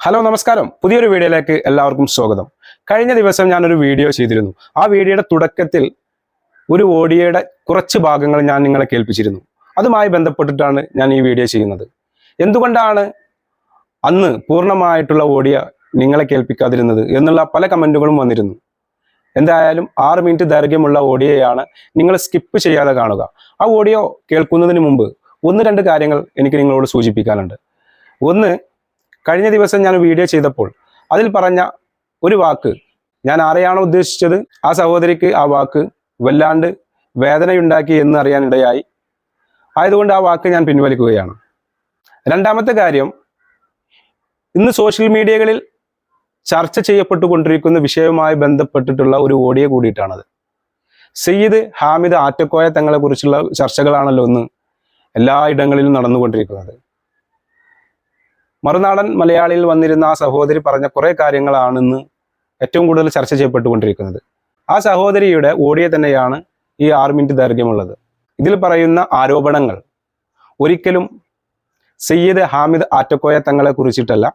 Hello നമസ്കാരം. പുതിയൊരു വീഡിയോയിലേക്ക് എല്ലാവർക്കും സ്വാഗതം. കഴിഞ്ഞ ദിവസം ഞാനൊരു വീഡിയോ ചെയ്തിരുന്നു. ആ വീഡിയോയുടെ തുടക്കത്തിൽ ഒരു ഓഡിയോയുടെ കുറച്ച് ഭാഗങ്ങൾ ഞാൻ നിങ്ങളെ കേൾപ്പിച്ചിരുന്നു. അതുമായി ബന്ധപ്പെട്ടിട്ടാണ് ഞാൻ ഈ വീഡിയോ ചെയ്യുന്നത്. എന്തുകൊണ്ടാണ് അന്ന് പൂർണമായിട്ടുള്ള ഓഡിയോ നിങ്ങളെ കേൾപ്പിക്കാതിരുന്നത് എന്നുള്ള പല കമന്റുകളും വന്നിരുന്നു. എന്തായാലും ആറ് മിനിറ്റ് ദൈർഘ്യമുള്ള ഓഡിയോയാണ് നിങ്ങൾ സ്കിപ്പ് ചെയ്യാതെ കാണുക. ആ ഓഡിയോ കേൾക്കുന്നതിന് മുമ്പ് ഒന്ന് രണ്ട് കാര്യങ്ങൾ എനിക്ക് നിങ്ങളോട് സൂചിപ്പിക്കാനുണ്ട്. ഒന്ന് കഴിഞ്ഞ ദിവസം ഞാൻ വീഡിയോ ചെയ്തപ്പോൾ അതിൽ പറഞ്ഞ ഒരു വാക്ക് ഞാൻ ആരെയാണോ ഉദ്ദേശിച്ചത് ആ സഹോദരിക്ക് ആ വാക്ക് വല്ലാണ്ട് വേദനയുണ്ടാക്കി എന്ന് അറിയാനിടയായി. ആയതുകൊണ്ട് ആ വാക്ക് ഞാൻ പിൻവലിക്കുകയാണ്. രണ്ടാമത്തെ കാര്യം ഇന്ന് സോഷ്യൽ മീഡിയകളിൽ ചർച്ച ചെയ്യപ്പെട്ടുകൊണ്ടിരിക്കുന്ന വിഷയവുമായി ബന്ധപ്പെട്ടിട്ടുള്ള ഒരു ഓഡിയോ കൂടിയിട്ടാണത്. സയ്യിദ് ഹാമിദ് ആറ്റക്കോയ തങ്ങളെക്കുറിച്ചുള്ള ചർച്ചകളാണല്ലോ ഇന്ന് എല്ലായിടങ്ങളിലും നടന്നുകൊണ്ടിരിക്കുന്നത്. മറുനാടൻ മലയാളിയിൽ വന്നിരുന്ന ആ സഹോദരി പറഞ്ഞ കുറെ കാര്യങ്ങളാണിന്ന് ഏറ്റവും കൂടുതൽ ചർച്ച ചെയ്യപ്പെട്ടുകൊണ്ടിരിക്കുന്നത്. ആ സഹോദരിയുടെ ഓഡിയോ തന്നെയാണ് ഈ ആറ് മിനിറ്റ് ദൈർഘ്യമുള്ളത് ഇതിൽ പറയുന്ന ആരോപണങ്ങൾ ഒരിക്കലും സയ്യിദ് ഹാമിദ് ആറ്റക്കോയ തങ്ങളെ കുറിച്ചിട്ടല്ല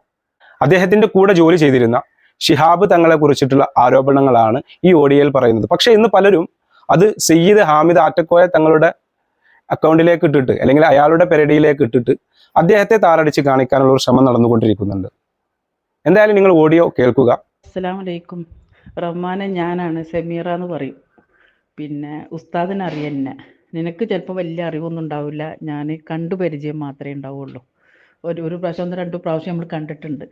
അദ്ദേഹത്തിന്റെ കൂടെ ജോലി ചെയ്തിരുന്ന ഷിഹാബ് തങ്ങളെ കുറിച്ചിട്ടുള്ള ആരോപണങ്ങളാണ് ഈ ഓഡിയോയിൽ പറയുന്നത്. പക്ഷെ ഇന്ന് പലരും അത് സയ്യിദ് ഹാമിദ് ആറ്റക്കോയ തങ്ങളുടെ അക്കൗണ്ടിലേക്ക് ഇട്ടിട്ട് അല്ലെങ്കിൽ അയാളുടെ പെരടിയിലേക്ക് ഇട്ടിട്ട് അദ്ദേഹത്തെ താറടിച്ച് കാണിക്കാനുള്ള ഒരു ശ്രമം നടന്നുകൊണ്ടിരിക്കുന്നുണ്ട്. എന്തായാലും നിങ്ങൾ ഓഡിയോ കേൾക്കുക. അസ്സലാമലൈക്കും റഹ്മാനെ ഞാനാണ് സെമീറ എന്ന് പറയും. പിന്നെ ഉസ്താദിനെ അറിയന്നെ. നിനക്ക് ചിലപ്പോൾ വലിയ അറിവൊന്നും ഉണ്ടാവില്ല. ഞാൻ കണ്ടു പരിചയം മാത്രമേ ഉണ്ടാവുള്ളൂ. ഒരു ഒരു പ്രാവശ്യം ഒന്ന് രണ്ട് പ്രാവശ്യം നമ്മൾ കണ്ടിട്ടുണ്ട്.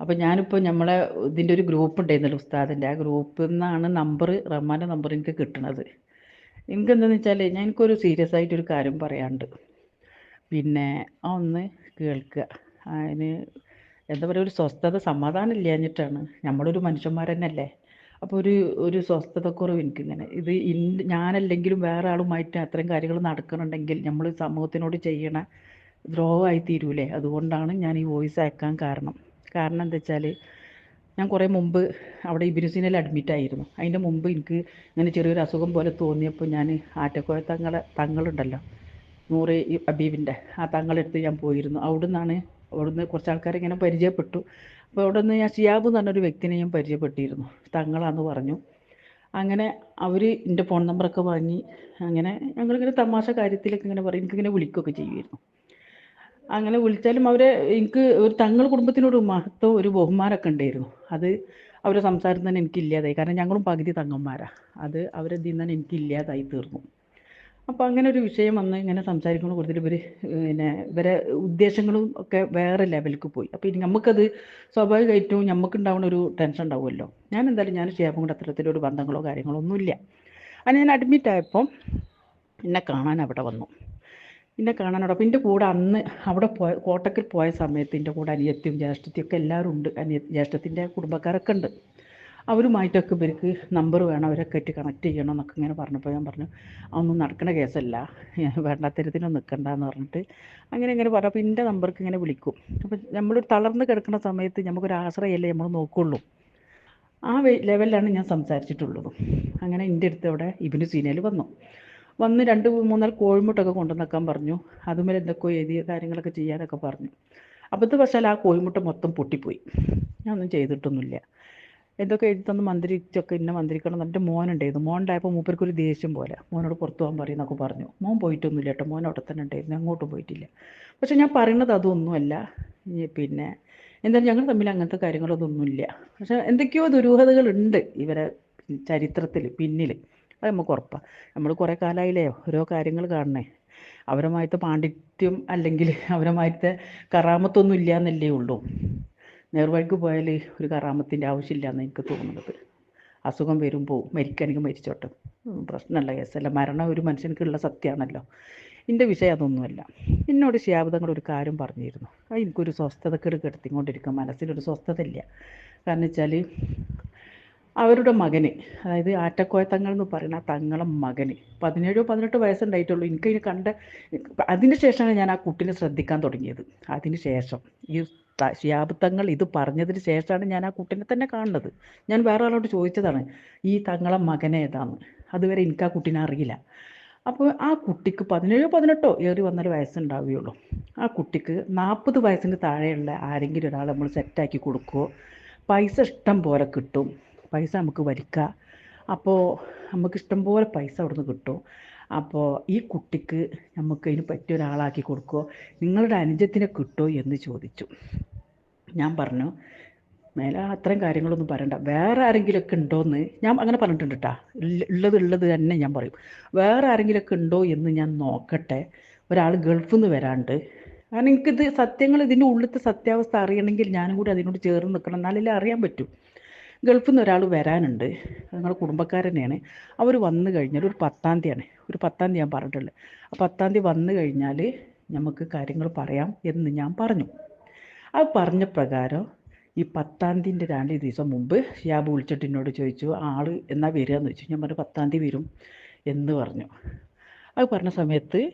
അപ്പോൾ ഞാനിപ്പോൾ നമ്മളെ ഇതിന്റെ ഒരു ഗ്രൂപ്പ് ഉണ്ടായിരുന്നല്ലോ ഉസ്താദിന്റെ ആ ഗ്രൂപ്പിൽ നിന്നാണ് നമ്പർ റഹ്മാന്റെ നമ്പർ എനിക്ക് കിട്ടണത്. എനിക്കെന്താണെന്ന് വെച്ചാൽ ഞാൻ എനിക്കൊരു സീരിയസ് ആയിട്ടൊരു കാര്യം പറയാനുണ്ട് പിന്നെ ഒന്ന് കേൾക്കുക. അതിന് എന്താ പറയുക ഒരു സ്വസ്ഥത സമാധാനം ഇല്ലാഞ്ഞിട്ടാണ്. നമ്മളൊരു മനുഷ്യന്മാർ തന്നെയല്ലേ അപ്പോൾ ഒരു ഒരു സ്വസ്ഥതക്കുറവ് എനിക്കിങ്ങനെ. ഇത് ഇൻ ഞാനല്ലെങ്കിലും വേറെ ആളുമായിട്ട് അത്തരം കാര്യങ്ങൾ നടക്കുന്നുണ്ടെങ്കിൽ നമ്മൾ സമൂഹത്തിനോട് ചെയ്യണ ദ്രോഹമായി തീരൂലേ? അതുകൊണ്ടാണ് ഞാൻ ഈ വോയിസ് അയക്കാൻ കാരണം. കാരണം എന്താ വെച്ചാൽ ഞാൻ കുറേ മുമ്പ് അവിടെ ഇബിരുസിനിൽ അഡ്മിറ്റ് ആയിരുന്നു. അതിന്റെ മുമ്പ് എനിക്ക് ഇങ്ങനെ ചെറിയൊരു അസുഖം പോലെ തോന്നിയപ്പോൾ ഞാൻ ആറ്റക്കോയ തങ്ങളെ തങ്ങളുണ്ടല്ലോ. നൂറ് അബീബിന്റെ ആ തങ്ങളെടുത്ത് ഞാൻ പോയിരുന്നു. അവിടുന്നാണ് അവിടുന്ന് കുറച്ച് ആൾക്കാരെ ഇങ്ങനെ പരിചയപ്പെട്ടു. അപ്പോൾ അവിടെ നിന്ന് ഞാൻ ഷിയാബ് എന്ന് പറഞ്ഞൊരു വ്യക്തിനെ ഞാൻ പരിചയപ്പെട്ടിരുന്നു. തങ്ങളാന്ന് പറഞ്ഞു. അങ്ങനെ അവർ എന്റെ ഫോൺ നമ്പറൊക്കെ വാങ്ങി. അങ്ങനെ ഞങ്ങളിങ്ങനെ തമാശ കാര്യത്തിലൊക്കെ ഇങ്ങനെ പറയും. എനിക്കിങ്ങനെ വിളിക്കുകയൊക്കെ ചെയ്യുമായിരുന്നു. അങ്ങനെ വിളിച്ചാലും അവരെ എനിക്ക് ഒരു തങ്ങൾ കുടുംബത്തിനോട് മഹത്വം ഒരു ബഹുമാനമൊക്കെ ഉണ്ടായിരുന്നു. അത് അവരെ സംസാരം തന്നെ എനിക്ക് ഇല്ലാതായി കാരണം ഞങ്ങളും പകുതി തങ്ങന്മാരാണ് അത് അവരെ ഇതിൽ നിന്ന് തന്നെ എനിക്ക് ഇല്ലാതായി തീർന്നു. അപ്പോൾ അങ്ങനെ ഒരു വിഷയം വന്ന് ഇങ്ങനെ സംസാരിക്കുന്നത് കൂടുതൽ ഇവർ പിന്നെ ഇവരെ ഉദ്ദേശങ്ങളും ഒക്കെ വേറെ ലെവലിലേക്ക് പോയി. അപ്പോൾ ഇനി നമുക്കത് സ്വാഭാവികമായിട്ടും നമുക്കുണ്ടാവുന്ന ഒരു ടെൻഷൻ ഉണ്ടാവുമല്ലോ. ഞാൻ എന്തായാലും ഞാൻ ഷിയാബും കൂടെ അത്തരത്തിലൊരു ബന്ധങ്ങളോ കാര്യങ്ങളോ ഒന്നുമില്ല അങ്ങനെ ഞാൻ അഡ്മിറ്റ് ആയപ്പോൾ എന്നെ കാണാൻ അവിടെ വന്നു. എന്നെ കാണാൻ അവിടെ അപ്പോൾ എന്റെ കൂടെ അന്ന് അവിടെ പോയ കോട്ടക്കൽ പോയ സമയത്ത് എന്റെ കൂടെ അനിയത്തിയും ജ്യേഷ്ഠത്തിയും ഒക്കെ എല്ലാവരും ഉണ്ട്. അനിയ ജ്യേഷ്ഠത്തിന്റെ കുടുംബക്കാരൊക്കെ ഉണ്ട്. അവരുമായിട്ടൊക്കെ ഇവർക്ക് നമ്പർ വേണം അവരൊക്കെ ആയിട്ട് കണക്ട് ചെയ്യണം എന്നൊക്കെ ഇങ്ങനെ പറഞ്ഞപ്പോൾ ഞാൻ പറഞ്ഞു അതൊന്നും നടക്കുന്ന കേസല്ല. നിൽക്കണ്ട എന്ന് പറഞ്ഞിട്ട് അങ്ങനെ ഇങ്ങനെ പറഞ്ഞു. അപ്പോൾ എന്റെ നമ്പർക്ക് ഇങ്ങനെ വിളിക്കും. അപ്പോൾ നമ്മൾ തളർന്ന് കിടക്കുന്ന സമയത്ത് നമുക്കൊരു ആശ്രയമല്ലേ നമ്മൾ നോക്കുള്ളൂ. ആ ലെവലിലാണ് ഞാൻ സംസാരിച്ചിട്ടുള്ളത്. അങ്ങനെ എന്റെ അടുത്ത് അവിടെ ഇബിന് സീനയിൽ വന്നു. വന്ന് രണ്ട് മൂന്നാൽ കോഴിമുട്ടൊക്കെ കൊണ്ടുവന്നേക്കാൻ പറഞ്ഞു. അതുമേലെ എന്തൊക്കെയോ എഴുതിയ കാര്യങ്ങളൊക്കെ ചെയ്യാനൊക്കെ പറഞ്ഞു. പക്ഷേ ആ കോഴിമുട്ട മൊത്തം പൊട്ടിപ്പോയി. ഞാനൊന്നും ചെയ്തിട്ടൊന്നുമില്ല. എന്തൊക്കെ എഴുതി തന്ന് മന്ത്രിച്ചൊക്കെ ഇന്ന മന്ത്രിക്കണം എന്റെ മോനുണ്ടായിരുന്നു. മോനുണ്ടായപ്പോൾ മൂപ്പർക്ക് ഒരു ദേഷ്യം പോലെ. മോനോട് പുറത്തു പോകാൻ പറയുന്നൊക്കെ പറഞ്ഞു. മോൻ പോയിട്ടൊന്നുമില്ല കേട്ടോ. മോൻ അവിടെ തന്നെ ഉണ്ടായിരുന്നു. അങ്ങോട്ടും പോയിട്ടില്ല. പക്ഷെ ഞാൻ പറയുന്നത് അതൊന്നുമല്ല. പിന്നെ എന്തായാലും ഞങ്ങൾ തമ്മിൽ അങ്ങനത്തെ കാര്യങ്ങളൊന്നുമില്ല. പക്ഷെ എന്തൊക്കെയോ ദുരൂഹതകളുണ്ട് ഇവരെ ചരിത്രത്തിൽ പിന്നിൽ. അത് നമുക്ക് ഉറപ്പാണ് നമ്മൾ കുറേ കാലമായില്ലേ ഓരോ കാര്യങ്ങൾ കാണണേ. അവരുമായിട്ട് പാണ്ഡിത്യം അല്ലെങ്കിൽ അവരുമായിട്ട് കറാമത്തൊന്നും ഇല്ല എന്നല്ലേ ഉള്ളൂ. നേർവഴിക്ക് പോയാൽ ഒരു കറാമത്തിന്റെ ആവശ്യമില്ല എന്ന് എനിക്ക് തോന്നുന്നത്. അസുഖം വരുമ്പോൾ മരിക്കാനെങ്കിൽ മരിച്ചോട്ടെ. പ്രശ്നമല്ല കേസല്ല മരണം ഒരു മനുഷ്യനക്കുള്ള സത്യമാണല്ലോ എന്റെ വിഷയം അതൊന്നുമല്ല. എന്നോട് ശിയാബുദങ്ങൾ ഒരു കാര്യം പറഞ്ഞിരുന്നു. അത് എനിക്കൊരു സ്വസ്ഥതക്കേട് കെടുത്തിക്കൊണ്ടിരിക്കും. മനസ്സിലൊരു സ്വസ്ഥത ഇല്ല കാരണം വെച്ചാൽ അവരുടെ മകന് അതായത് ആറ്റക്കോയ തങ്ങൾ എന്ന് പറയുന്ന തങ്ങളെ മകന് പതിനേഴോ പതിനെട്ടോ വയസ്സുണ്ടായിട്ടുള്ളൂ. എനിക്കതിന് കണ്ട അതിന് ശേഷമാണ് ഞാൻ ആ കുട്ടീനെ ശ്രദ്ധിക്കാൻ തുടങ്ങിയത്. അതിന് ശേഷം ഈ ത- ശിഹാബ് തങ്ങൾ ഇത് പറഞ്ഞതിന് ശേഷമാണ് ഞാൻ ആ കുട്ടീനെ തന്നെ കാണുന്നത്. ഞാൻ വേറെ ആളോട് ചോദിച്ചതാണ് ഈ തങ്ങളെ മകനെ ഏതാന്ന്? അതുവരെ എനിക്ക് ആ കുട്ടീനെ അറിയില്ല. അപ്പോൾ ആ കുട്ടിക്ക് പതിനേഴോ പതിനെട്ടോ ഏറി വന്നൊരു വയസ്സുണ്ടാവുകയുള്ളൂ. ആ കുട്ടിക്ക് നാൽപ്പത് വയസ്സിന് താഴെയുള്ള ആരെങ്കിലും ഒരാൾ നമ്മൾ സെറ്റാക്കി കൊടുക്കുമോ പൈസ ഇഷ്ടം പോലെ കിട്ടും. പൈസ നമുക്ക് വലിക്കാം അപ്പോൾ നമുക്ക് ഇഷ്ടം പോലെ പൈസ അവിടുന്ന് കിട്ടും. അപ്പോൾ ഈ കുട്ടിക്ക് നമുക്ക് അതിന് പറ്റിയ ഒരാളാക്കി കൊടുക്കുമോ നിങ്ങളുടെ അനുജത്തിനെ കിട്ടുമോ എന്ന് ചോദിച്ചു. ഞാൻ പറഞ്ഞു മേലെ അത്രയും കാര്യങ്ങളൊന്നും പറയണ്ട. വേറെ ആരെങ്കിലുമൊക്കെ ഉണ്ടോയെന്ന് ഞാൻ അങ്ങനെ പറഞ്ഞിട്ടുണ്ട് കേട്ടോ ഉള്ളത് ഉള്ളത് തന്നെ ഞാൻ പറയും. വേറെ ആരെങ്കിലുമൊക്കെ ഉണ്ടോ എന്ന് ഞാൻ നോക്കട്ടെ. ഒരാൾ ഗൾഫിൽ നിന്ന് വരാണ്ട്. കാരണം എനിക്കിത് സത്യങ്ങൾ ഇതിന്റെ ഉള്ളിലത്തെ സത്യാവസ്ഥ അറിയണമെങ്കിൽ ഞാനും കൂടി അതിനോട് ചേർന്ന് നിൽക്കണം. എന്നാലല്ലേ അറിയാൻ പറ്റും. ഗൾഫിൽ നിന്ന് ഒരാൾ വരാനുണ്ട്. ഞങ്ങളുടെ കുടുംബക്കാരൻ തന്നെയാണ്. അവർ വന്നു കഴിഞ്ഞാൽ ഒരു പത്താം തീയതിയാണ്. ഒരു പത്താം തീയതി ഞാൻ പറഞ്ഞിട്ടുള്ളത് ആ പത്താം തീയതി വന്നു കഴിഞ്ഞാൽ നമുക്ക് കാര്യങ്ങൾ പറയാം എന്ന് ഞാൻ പറഞ്ഞു. അത് പറഞ്ഞ പ്രകാരം ഈ പത്താം തീയതിന്റെ രണ്ട് ദിവസം മുമ്പ് ഷിയാബ് വിളിച്ചിട്ട് എന്നോട് ചോദിച്ചു ആൾ എന്നാ വരിക? എന്ന് ചോദിച്ചു. ഞാൻ പറഞ്ഞു പത്താം തീയതി വരും എന്ന് പറഞ്ഞു. അത് പറഞ്ഞ സമയത്ത്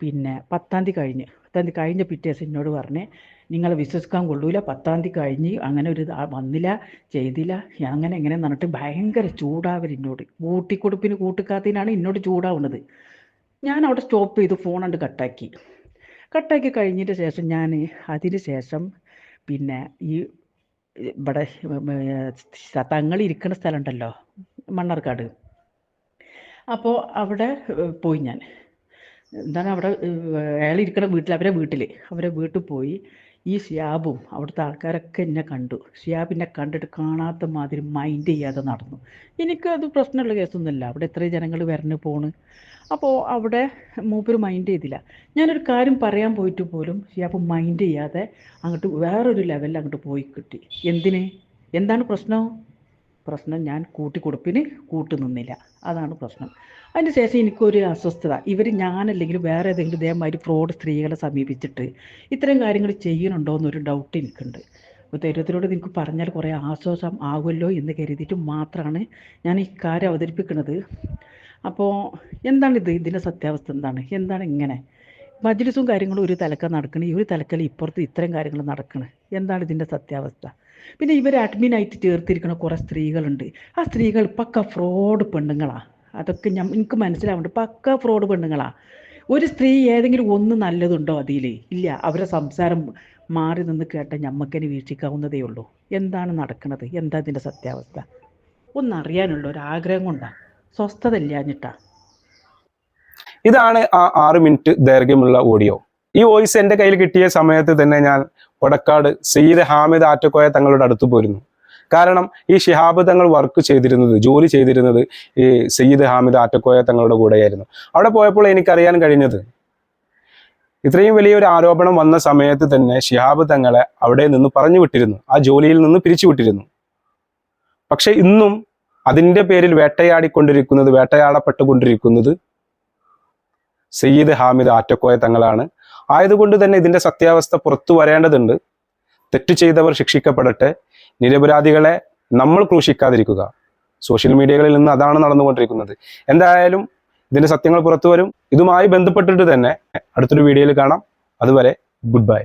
പിന്നെ പത്താം തീയതി കഴിഞ്ഞ് പത്താം തീയതി കഴിഞ്ഞ പിറ്റേ ദിവസം എന്നോട് പറഞ്ഞേ നിങ്ങളെ വിശ്വസിക്കാൻ കൊള്ളൂല. പത്താം തീയതി കഴിഞ്ഞ് അങ്ങനെ ഒരു വന്നില്ല ചെയ്തില്ല. അങ്ങനെ എങ്ങനെ പറഞ്ഞിട്ട് ഭയങ്കര ചൂടാവർ എന്നോട് കൂട്ടിക്കൊടുപ്പിന് കൂട്ടിക്കാത്തതിനാണ് എന്നോട് ചൂടാവുന്നത് ഞാൻ അവിടെ സ്റ്റോപ്പ് ചെയ്തു ഫോൺ കണ്ട് കട്ടാക്കി കട്ടാക്കി കഴിഞ്ഞിട്ട് ശേഷം ഞാൻ അതിന് ശേഷം പിന്നെ ഈ ഇവിടെ തങ്ങൾ ഇരിക്കുന്ന സ്ഥലമുണ്ടല്ലോ മണ്ണാർക്കാട്. അപ്പോൾ അവിടെ പോയി ഞാൻ. എന്താണ് അവിടെ അയാൾ ഇരിക്കുന്ന വീട്ടിൽ അവരെ വീട്ടിൽ അവരെ വീട്ടിൽ പോയി. ഈ ഷിയാബും അവിടുത്തെ ആൾക്കാരൊക്കെ എന്നെ കണ്ടു. ഷിയാബിനെ കണ്ടിട്ട് കാണാത്ത മാതിരി മൈൻഡ് ചെയ്യാതെ നടന്നു. എനിക്കത് പ്രശ്നമുള്ള കേസൊന്നുമില്ല അവിടെ എത്ര ജനങ്ങൾ വരണ് പോണ്. അപ്പോൾ അവിടെ മൂപ്പര് മൈൻഡ് ചെയ്തില്ല. ഞാനൊരു കാര്യം പറയാൻ പോയിട്ട് പോലും ഷിയാബ് മൈൻഡ് ചെയ്യാതെ അങ്ങോട്ട് വേറൊരു ലെവലിൽ അങ്ങോട്ട് പോയി കിട്ടി. എന്തിന്? എന്താണ് പ്രശ്നം? പ്രശ്നം ഞാൻ കൂട്ടിക്കൊടുപ്പിന് കൂട്ടു നിന്നില്ല അതാണ് പ്രശ്നം. അതിന് ശേഷം എനിക്കൊരു അസ്വസ്ഥത. ഇവർ ഞാനല്ലെങ്കിൽ വേറെ ഏതെങ്കിലും ഇതേമാതിരി ഫ്രോഡ് സ്ത്രീകളെ സമീപിച്ചിട്ട് ഇത്തരം കാര്യങ്ങൾ ചെയ്യുന്നുണ്ടോ എന്നൊരു ഡൗട്ട് എനിക്കുണ്ട്. അപ്പോൾ ദൈവത്തിനോട് നിങ്ങൾക്ക് പറഞ്ഞാൽ കുറേ ആശ്വാസം ആകുമല്ലോ എന്ന് കരുതിയിട്ട് മാത്രമാണ് ഞാൻ ഈ കാര്യം അവതരിപ്പിക്കുന്നത് അപ്പോൾ എന്താണിത്? ഇതിന്റെ സത്യാവസ്ഥ എന്താണ്? എന്താണ് ഇങ്ങനെ? മജ്ലിസും കാര്യങ്ങളും ഒരു തലക്ക നടക്കണ. ഈ ഒരു തലക്കൽ ഇപ്പുറത്ത് ഇത്തരം കാര്യങ്ങൾ നടക്കണ. എന്താണ് ഇതിന്റെ സത്യാവസ്ഥ? പിന്നെ ഇവർ അഡ്മിനായിട്ട് ചേർത്തിരിക്കുന്ന കുറേ സ്ത്രീകളുണ്ട്. ആ സ്ത്രീകൾ പക്ക ഫ്രോഡ് പെണ്ണുങ്ങളാണ് അതൊക്കെ ഞാൻ എനിക്ക് മനസ്സിലാവുന്നുണ്ട്. പക്ക ഫ്രോഡ് പെണ്ണുങ്ങളാണ് ഒരു സ്ത്രീ ഏതെങ്കിലും ഒന്ന് നല്ലതുണ്ടോ അതിൽ ഇല്ല. അവരെ സംസാരം മാറി നിന്ന് കേട്ട ഞമ്മക്കതിന് വീക്ഷിക്കാവുന്നതേ ഉള്ളൂ. എന്താണ് നടക്കുന്നത് എന്താ ഇതിന്റെ സത്യാവസ്ഥ? ഒന്നറിയാനുള്ള ഒരു ആഗ്രഹം കൊണ്ടാണ് സ്വസ്ഥത ഇതാണ് ആ ആറ് മിനിറ്റ് ദൈർഘ്യമുള്ള ഓഡിയോ ഈ വോയിസ് എന്റെ കയ്യിൽ കിട്ടിയ സമയത്ത് തന്നെ ഞാൻ കൊടക്കാട് സയ്യിദ് ഹാമിദ് ആറ്റക്കോയ തങ്ങളുടെ അടുത്ത് പോയിരുന്നു കാരണം ഈ ഷിഹാബ് തങ്ങൾ വർക്ക് ചെയ്തിരുന്നത് ജോലി ചെയ്തിരുന്നത് ഈ സയ്യിദ് ഹാമിദ് ആറ്റക്കോയ തങ്ങളുടെ കൂടെയായിരുന്നു. അവിടെ പോയപ്പോൾ എനിക്കറിയാൻ കഴിഞ്ഞത് ഇത്രയും വലിയൊരു ആരോപണം വന്ന സമയത്ത് തന്നെ ഷിഹാബ് തങ്ങളെ അവിടെ നിന്ന് പറഞ്ഞു വിട്ടിരുന്നു ആ ജോലിയിൽ നിന്ന് പിരിച്ചു വിട്ടിരുന്നു പക്ഷെ ഇന്നും അതിന്റെ പേരിൽ വേട്ടയാടിക്കൊണ്ടിരിക്കുന്നത് വേട്ടയാടപ്പെട്ടുകൊണ്ടിരിക്കുന്നത് സയ്യിദ് ഹാമിദ് ആറ്റക്കോയ തങ്ങളാണ്. ആയതുകൊണ്ട് തന്നെ ഇതിന്റെ സത്യാവസ്ഥ പുറത്തു വരേണ്ടതുണ്ട്. തെറ്റ് ചെയ്തവർ ശിക്ഷിക്കപ്പെടട്ടെ. നിരപരാധികളെ നമ്മൾ ക്രൂശിക്കാതിരിക്കുക. സോഷ്യൽ മീഡിയകളിൽ നിന്ന് അതാണ് നടന്നുകൊണ്ടിരിക്കുന്നത്. എന്തായാലും ഇതിന്റെ സത്യങ്ങൾ പുറത്തു വരും. ഇതുമായി ബന്ധപ്പെട്ടിട്ട് തന്നെ അടുത്തൊരു വീഡിയോയിൽ കാണാം. അതുവരെ ഗുഡ് ബൈ.